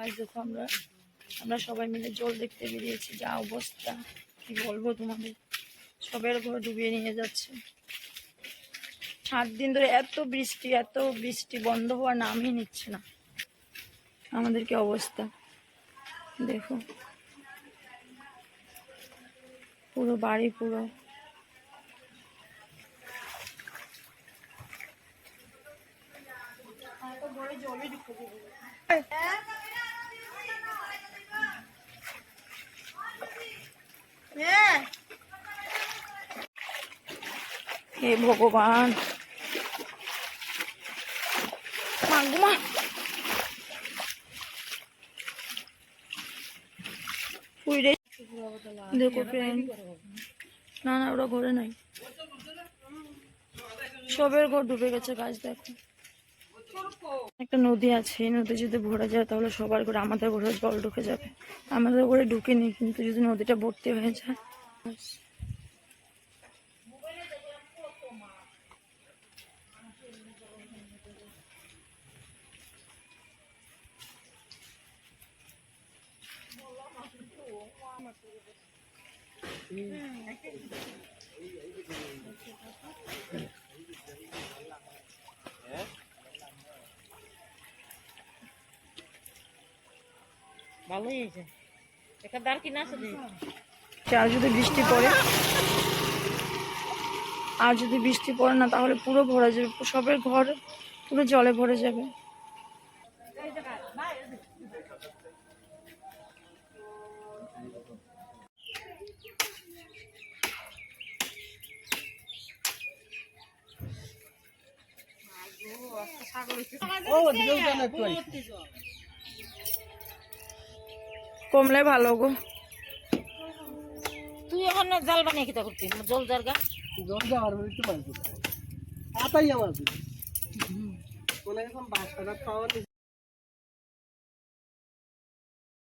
আজ দেখো আমরা। আমরা সবাই মিলে জল দেখতে বেরিয়েছি যা অবস্থা। কি বলব তোমাদের? সবের ঘর ডুবিয়ে নিয়ে যাচ্ছে। সাত দিন ধরে এত বৃষ্টি এত বৃষ্টি বন্ধ হওয়ার নামই নিচ্ছে না। আমাদের কি অবস্থা? দেখো। পুরো বাড়ি পুরো। হে ভগবান। মাগুমা উইরে দেখো ফ্রেন্ড না না ওরা ঘরে নাই। সবের ঘর ডুবে গেছে, গাছ দেখো। একটা নদী আছে, এই নদী যদি ভরে যায় তাহলে সবার ঘরে, আমাদের ঘরে জল ঢুকে যাবে আমাদের ঘরে ঢুকেনি কিন্তু যদি নদীটা ভর্তি হয়ে যায় ব্যাস। ভালোই হয়েছে। একটা দাঁড় কিনা আছে আর যদি বৃষ্টি পড়ে আর যদি বৃষ্টি পড়ে না তাহলে পুরো ভরে যাবে সবের ঘর পুরো জলে ভরে যাবে। কমলে ভালো গো তুই এখন জাল বানিয়ে কিতা করতি জল জারগা জল যাওয়ার একটু পাইছি আতাই আমার কোনো এখন বাসাটা পাওয়া